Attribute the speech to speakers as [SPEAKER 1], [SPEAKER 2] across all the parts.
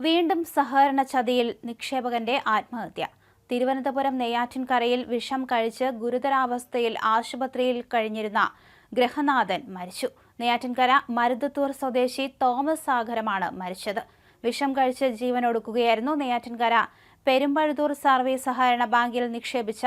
[SPEAKER 1] വീണ്ടും സഹകരണ ചതിയിൽ നിക്ഷേപകന്റെ ആത്മഹത്യ. തിരുവനന്തപുരം നെയ്യാറ്റിൻകരയിൽ വിഷം കഴിച്ച് ഗുരുതരാവസ്ഥയിൽ ആശുപത്രിയിൽ കഴിഞ്ഞിരുന്ന ഗ്രഹനാഥൻ മരിച്ചു. നെയ്യാറ്റിൻകര മരുതത്തൂർ സ്വദേശി തോമസ് സാഗരമാണ് മരിച്ചത്. വിഷം കഴിച്ച് ജീവനൊടുക്കുകയായിരുന്നു നെയ്യാറ്റിൻകര പെരുമ്പഴുതൂർ സർവീസ് സഹകരണ ബാങ്കിൽ നിക്ഷേപിച്ച.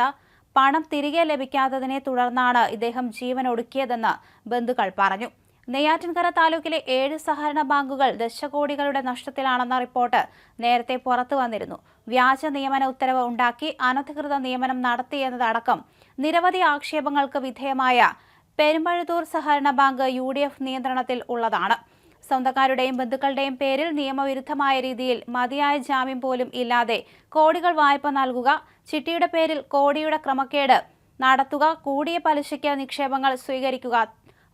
[SPEAKER 1] പണം തിരികെ ലഭിക്കാത്തതിനെ തുടർന്നാണ് ഇദ്ദേഹം ജീവനൊടുക്കിയതെന്ന് ബന്ധുക്കൾ പറഞ്ഞു. നെയ്യാറ്റിൻകര താലൂക്കിലെ ഏഴ് സഹകരണ ബാങ്കുകൾ ദശകോടികളുടെ നഷ്ടത്തിലാണെന്ന റിപ്പോർട്ട് നേരത്തെ പുറത്തു വന്നിരുന്നു. വ്യാജ നിയമന ഉത്തരവ് ഉണ്ടാക്കി അനധികൃത നിയമനം നടത്തിയെന്നതടക്കം നിരവധി ആക്ഷേപങ്ങൾക്ക് വിധേയമായ പെരുമ്പഴുതൂർ സഹകരണ ബാങ്ക് യു ഡി എഫ് നിയന്ത്രണത്തിൽ ഉള്ളതാണ്. സ്വന്തക്കാരുടെയും ബന്ധുക്കളുടെയും പേരിൽ നിയമവിരുദ്ധമായ രീതിയിൽ മതിയായ ജാമ്യം പോലും ഇല്ലാതെ കോടികൾ വായ്പ നൽകുക ചിട്ടിയുടെ പേരിൽ കോടിയുടെ ക്രമക്കേട് നടത്തുക കൂടിയ പലിശയ്ക്ക് നിക്ഷേപങ്ങൾ സ്വീകരിക്കുക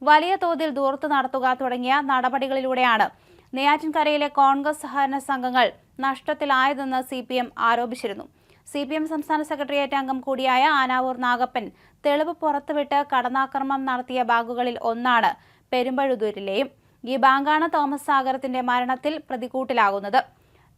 [SPEAKER 1] വലിയ തോതിൽ ദൂർത്ത് നടത്തുക തുടങ്ങിയ നടപടികളിലൂടെയാണ്. നെയ്യാറ്റിൻകരയിലെ കോൺഗ്രസ് സഹകരണ സംഘങ്ങൾ നഷ്ടത്തിലായതെന്ന് സി പി എം ആരോപിച്ചിരുന്നു. സി പി എം സംസ്ഥാന സെക്രട്ടേറിയറ്റ് അംഗം കൂടിയായ ആനാവൂർ നാഗപ്പൻ തെളിവ് പുറത്തുവിട്ട് കടന്നാക്രമണം നടത്തിയ ബാങ്കുകളിൽ ഒന്നാണ് പെരുമ്പഴുതൂരിലെയും. ഈ ബാങ്കാണ് തോമസ് സാഗരത്തിന്റെ മരണത്തിൽ പ്രതികൂട്ടിലാകുന്നത്.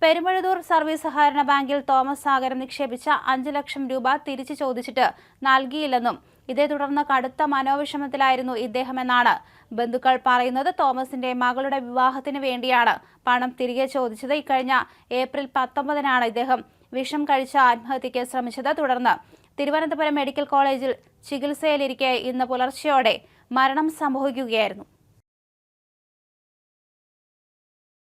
[SPEAKER 1] പെരുമഴുതൂർ സർവീസ് സഹകരണ ബാങ്കിൽ തോമസ് സാഗരം നിക്ഷേപിച്ച അഞ്ച് ലക്ഷം രൂപ തിരിച്ചു ചോദിച്ചിട്ട് നൽകിയില്ലെന്നും ഇതേ തുടർന്ന് കടുത്ത മനോവിഷമത്തിലായിരുന്നു ഇദ്ദേഹമെന്നാണ് ബന്ധുക്കൾ പറയുന്നത്. തോമസിന്റെ മകളുടെ വിവാഹത്തിന് വേണ്ടിയാണ് പണം തിരികെ ചോദിച്ചത്. ഇക്കഴിഞ്ഞ ഏപ്രിൽ പത്തൊമ്പതിനാണ് ഇദ്ദേഹം വിഷം കഴിച്ച ആത്മഹത്യയ്ക്ക് ശ്രമിച്ചത്. തുടർന്ന് തിരുവനന്തപുരം മെഡിക്കൽ കോളേജിൽ ചികിത്സയിലിരിക്കെ ഇന്ന് പുലർച്ചെയോടെ മരണം സംഭവിക്കുകയായിരുന്നു.